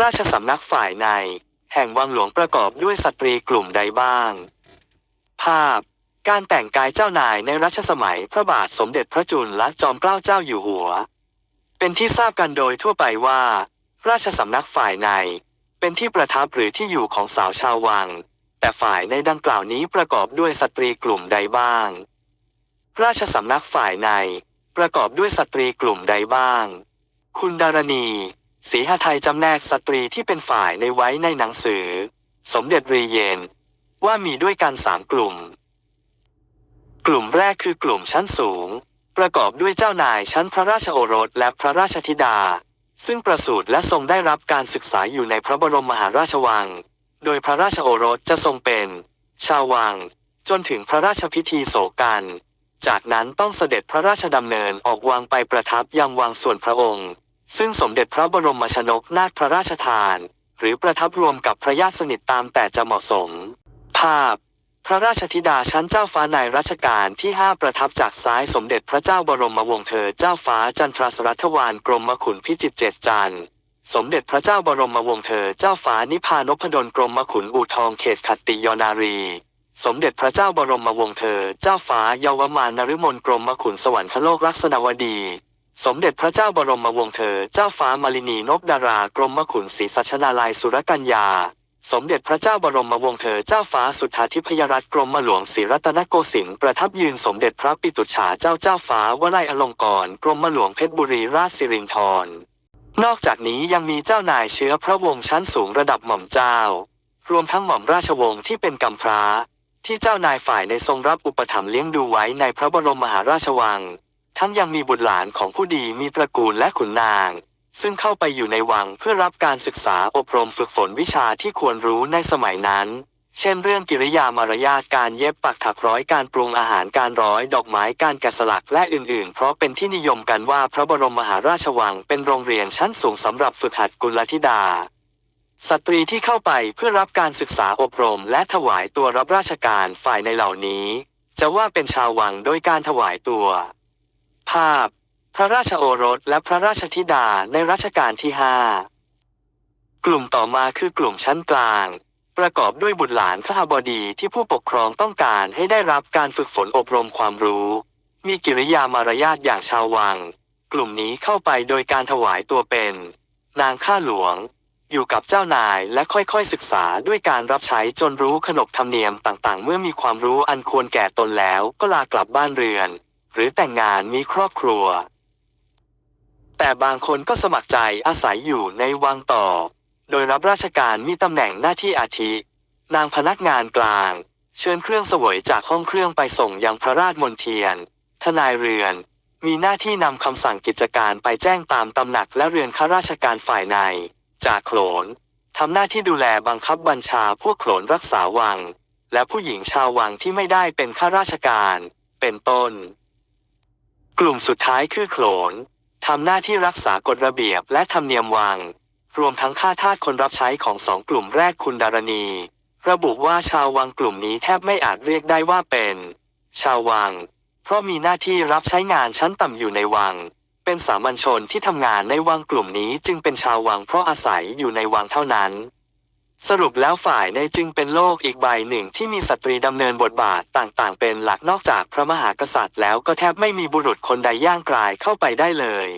ราชสำนักฝ่ายใน แห่งวังหลวงประกอบด้วยสตรีกลุ่มใดบ้าง ภาพ การแต่งกายเจ้านายในรัชสมัยพระบาทสมเด็จพระจุลจอมเกล้าเจ้าอยู่หัว เป็นที่ทราบกันโดยทั่วไปว่า ราชสำนักฝ่ายใน เป็นที่ประทับหรือที่อยู่ของสาวชาววัง แต่ฝ่ายในดังกล่าวนี้ประกอบด้วยสตรีกลุ่มใดบ้าง ราชสำนักฝ่ายใน ประกอบด้วยสตรีกลุ่มใดบ้าง คุณดารณี ศรีหไทยจำแนกสตรีที่เป็นฝ่ายในไว้ในหนังสือ สมเด็จรีเยน ว่ามีด้วยกันสามกลุ่ม กลุ่มแรกคือกลุ่มชั้นสูง ประกอบด้วยเจ้านายชั้นพระราชโอรสและพระราชธิดา ซึ่งประสูติและทรงได้รับการศึกษาอยู่ในพระบรมมหาราชวัง โดยพระราชโอรสจะทรงเป็น ชาววัง จนถึงพระราชพิธีโศกันจากนั้นต้องเสด็จพระราชดำเนินออกวังไปประทับยังวังส่วนพระองค์ ซึ่งสมเด็จพระบรมชนกนาถพระราชทาน หรือประทับรวมกับพระญาติสนิทตามแต่จะเหมาะสม ภาพ พระราชธิดาชั้นเจ้าฟ้าในรัชกาลที่ห้าประทับจากซ้ายสมเด็จพระเจ้าบรมวงศ์เธอเจ้าฟ้าจันทราสรัตวานกรมขุนพิจิตรเจ็ดจันทร์สมเด็จพระเจ้าบรมวงศ์เธอเจ้าฟ้านิพานพดลกรมขุนอู่ทองเขตขัตติยนารี สมเด็จพระเจ้าบรมวงศ์เธอเจ้าฟ้าเยาวมานนฤมลกรมขุนสวรรคโลกลักษณวดี สมเด็จพระเจ้าบรมวงศ์เธอ เจ้าฟ้ามาลินีนพดารากรมขุนศรีสัชนาลัยสุรกัญญา สมเด็จพระเจ้าบรมวงศ์เธอ เจ้าฟ้าสุทธาธิพยรัตน์กรมหลวงศรีรัตนโกสินทร์ประทับยืนสมเด็จพระปิตุฉาเจ้าเจ้าฟ้าวลัยอลงกรณ์กรมหลวงเพชรบุรีราชสิรินธร นอกจากนี้ยังมีเจ้านายเชื้อพระวงศ์ชั้นสูงระดับหม่อมเจ้า รวมทั้งหม่อมราชวงศ์ที่เป็นกำพร้า ที่เจ้านายฝ่ายในทรงรับอุปถัมภ์เลี้ยงดูไว้ในพระบรมมหาราชวัง ทั้งยังมีบุตรหลานของผู้ดีมีตระกูลและขุนนาง ซึ่งเข้าไปอยู่ในวังเพื่อรับการศึกษาอบรมฝึกฝนวิชาที่ควรรู้ในสมัยนั้น เช่นเรื่องกิริยามารยาทการเย็บปักถักร้อยการปรุงอาหารการร้อยดอกไม้การแกะสลักและอื่นๆ เพราะเป็นที่นิยมกันว่าพระบรมมหาราชวังเป็นโรงเรียนชั้นสูงสำหรับฝึกหัดกุลธิดาสตรีที่เข้าไปเพื่อรับการศึกษาอบรมและถวายตัวรับราชการฝ่ายในเหล่านี้ จะว่าเป็นชาววังโดยการถวายตัว ภาพ พระราชโอรสและพระราชธิดาในรัชกาลที่ห้ากลุ่มต่อมาคือกลุ่มชั้นกลาง ประกอบด้วยบุตรหลานข้าบดีที่ผู้ปกครองต้องการให้ได้รับการฝึกฝนอบรมความรู้ มีกิริยามารยาทอย่างชาววัง กลุ่มนี้เข้าไปโดยการถวายตัวเป็น นางข้าหลวงอยู่กับเจ้านายและค่อยๆศึกษาด้วยการรับใช้จนรู้ขนบธรรมเนียมต่างๆ เมื่อมีความรู้อันควรแก่ตนแล้วก็ลากลับบ้านเรือน หรือแต่งงานมีครอบครัว แต่บางคนก็สมัครใจอาศัยอยู่ในวังต่อ โดยรับราชการมีตำแหน่งหน้าที่อาทิ นางพนักงานกลาง เชิญเครื่องสวยจากห้องเครื่องไปส่งยังพระราชมนเทียน ทนายเรือน มีหน้าที่นำคำสั่งกิจการไปแจ้งตามตำหนักและเรือนข้าราชการฝ่ายใน จากโขนทำหน้าที่ดูแลบังคับบัญชาพวกโขนรักษาวัง และผู้หญิงชาววังที่ไม่ได้เป็นข้าราชการ เป็นต้น กลุ่มสุดท้ายคือโขลนทำหน้าที่รักษากฎระเบียบและธรรมเนียมวัง รวมทั้งข้าทาสคนรับใช้ของสองกลุ่มแรกคุณดารณี ระบุว่าชาววังกลุ่มนี้แทบไม่อาจเรียกได้ว่าเป็น ชาววัง เพราะมีหน้าที่รับใช้งานชั้นต่ำอยู่ในวัง เป็นสามัญชนที่ทำงานในวังกลุ่มนี้จึงเป็นชาววังเพราะอาศัยอยู่ในวังเท่านั้น สรุปแล้วฝ่ายในจึงเป็นโลกอีกใบหนึ่งที่มีสตรีดำเนินบทบาทต่างๆ เป็นหลักนอกจากพระมหากษัตริย์แล้วก็แทบไม่มีบุรุษคนใดย่างกลายเข้าไปได้เลย